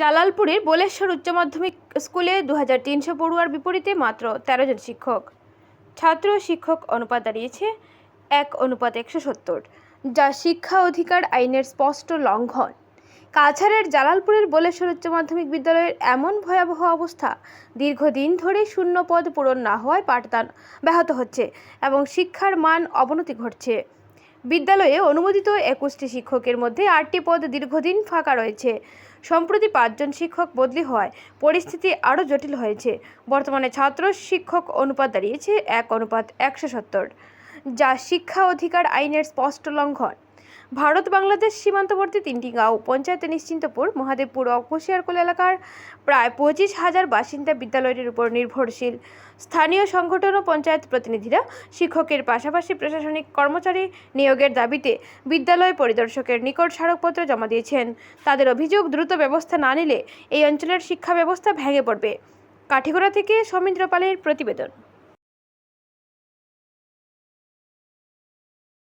জালালপুরের বোলেশ্বর উচ্চ মাধ্যমিক স্কুলে দু হাজার তিনশো পড়ুয়ার বিপরীতে মাত্র তেরো জন শিক্ষক। ছাত্র শিক্ষক অনুপাত দাঁড়িয়েছে এক, অনুপাত একশো সত্তর, যা শিক্ষা অধিকার আইনের স্পষ্ট লঙ্ঘন। কাছাড়ের জালালপুরের বোলেশ্বর উচ্চ মাধ্যমিক বিদ্যালয়ের এমন ভয়াবহ অবস্থা, দীর্ঘদিন ধরে শূন্য পদ পূরণ না হওয়ায় পাঠদান ব্যাহত হচ্ছে এবং শিক্ষার মান অবনতি ঘটছে। বিদ্যালয়ে অনুমোদিত একুশটি শিক্ষকের মধ্যে আটটি পদ দীর্ঘদিন ফাঁকা রয়েছে। সম্প্রতি পাঁচজন শিক্ষক বদলি হওয়ায় পরিস্থিতি আরও জটিল হয়েছে। বর্তমানে ছাত্র শিক্ষক অনুপাত দাঁড়িয়েছে এক অনুপাত একশো সত্তর, যা শিক্ষা অধিকার আইনের স্পষ্ট লঙ্ঘন। ভারত বাংলাদেশ সীমান্তবর্তী তিনটি গাঁও, পঞ্চায়েত নিশ্চিন্তপুর, মহাদেবপুর ও কুশিয়ারকুল এলাকার প্রায় পঁচিশ হাজার বাসিন্দা বিদ্যালয়টির উপর নির্ভরশীল। স্থানীয় সংগঠন ও পঞ্চায়েত প্রতিনিধিরা শিক্ষকের পাশাপাশি প্রশাসনিক কর্মচারী নিয়োগের দাবিতে বিদ্যালয় পরিদর্শকের নিকট স্মারকপত্র জমা দিয়েছেন। তাদের অভিযোগ, দ্রুত ব্যবস্থা না নিলে এই অঞ্চলের শিক্ষা ব্যবস্থা ভেঙে পড়বে। কাঠিগড়া থেকে সমীন্দ্র পালের প্রতিবেদন।